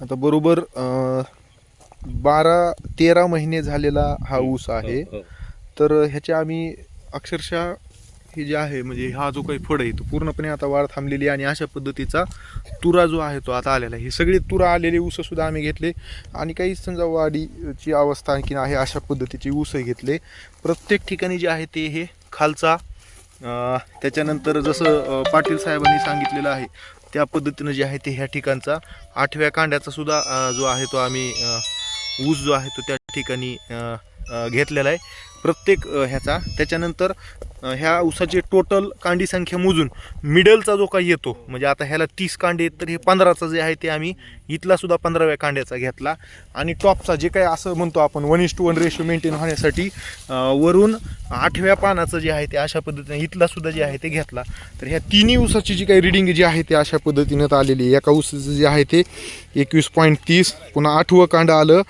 आता बरोबर बारा तेरा महिने झालेला हा ऊस आहे. हो, हो. तर ह्याच्या आम्ही अक्षरशः हे जे आहे म्हणजे हा जो काही फळ आहे तो पूर्णपणे आता वाढ थांबलेली आहे आणि अशा पद्धतीचा तुरा जो आहे तो आता आलेला आहे. हे सगळे तुरा आलेले ऊस सुद्धा आम्ही घेतले. आणि काही समजा वाढीची अवस्था आणखीन आहे अशा पद्धतीचे ऊसही घेतले. प्रत्येक ठिकाणी जे आहे ते हे खालचा त्याच्यानंतर जसं पाटील साहेबांनी सांगितलेलं आहे त्या पद्धतीनं जे आहे ते ह्या ठिकाणचा आठव्या कांड्याचा सुद्धा जो आहे तो आम्ही ऊस जो आहे तो त्या ठिकाणी घेतलेला आहे. प्रत्येक ह्याचा. त्याच्यानंतर ह्या ऊसाची टोटल कांडी संख्या मोजून मिडलचा जो काही येतो म्हणजे आता ह्याला तीस कांडे आहेत तर हे पंधराचा जे आहे ते आम्ही इथला सुद्धा पंधराव्या कांड्याचा घेतला. आणि टॉपचा जे काही असं म्हणतो आपण one is to one ratio maintain होण्यासाठी वरून आठव्या पानाचं जे आहे ते अशा पद्धतीने इथला सुद्धा जे आहे ते घेतला. तर ह्या तिन्ही ऊसाची जी काही रिडिंग जी आहे ते अशा पद्धतीनं आलेली आहे. एका ऊसाचं जे आहे ते एकवीस पॉईंट तीस पुन्हा आठवं कांड आलं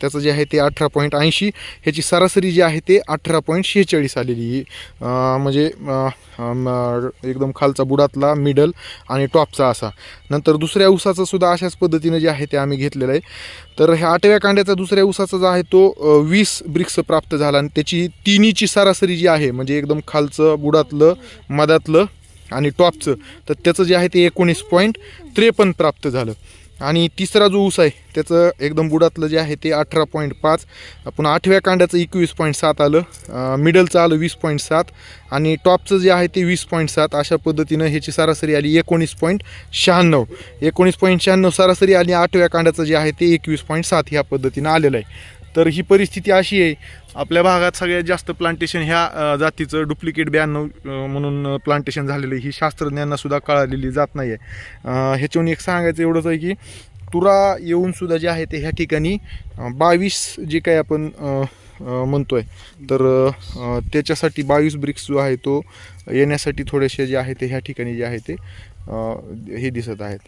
त्याचं जे आहे ते अठरा पॉईंट ऐंशी. ह्याची सरासरी जी आहे ते अठरा पॉईंट शेहेचाळीस आलेली म्हणजे एकदम खालचा बुडातला मिडल आणि टॉपचा असा. नंतर दुसऱ्या उसाचा सुद्धा अशाच पद्धतीनं जे आहे ते आम्ही घेतलेलं आहे. तर ह्या आठव्या कांड्याचा दुसऱ्या ऊसाचा जो आहे तो वीस ब्रिक्स प्राप्त झाला आणि त्याची तिन्हीची सरासरी जी आहे म्हणजे एकदम खालचं बुडातलं मधातलं आणि टॉपचं तर त्याचं जे आहे ते एकोणीस पॉईंट त्रेपन्न प्राप्त झालं. आणि तिसरा जो ऊस आहे त्याचं एकदम बुडातलं जे आहे ते अठरा पॉईंट पाच पुन्हा आठव्या कांड्याचं एकवीस पॉईंट सात आलं मिडलचं आलं वीस पॉईंट सात आणि टॉपचं जे आहे ते वीस पॉईंट सात अशा पद्धतीनं ह्याची सरासरी आली एकोणीस पॉईंट शहाण्णव. एकोणीस पॉईंट शहाण्णव सरासरी आणि आठव्या कांड्याचं जे आहे ते एकवीस पॉईंट सात ह्या पद्धतीनं आलेलं आहे. तर ही परिस्थिती अशी आहे आपल्या भागात सगळ्यात जास्त प्लांटेशन ह्या जातीचं डुप्लिकेट ब्याण्णव म्हणून प्लांटेशन झालेलं ही शास्त्रज्ञांनासुद्धा कळालेली जात नाही आहे ह्याच्याहून एक सांगायचं एवढंच आहे की तुरा येऊनसुद्धा जे आहे ते ह्या ठिकाणी बावीस जे काही आपण म्हणतो आहे तर त्याच्यासाठी बावीस ब्रिक्स जो आहे तो येण्यासाठी थोडेसे जे आहे ते ह्या ठिकाणी जे आहे ते हे दिसत आहेत.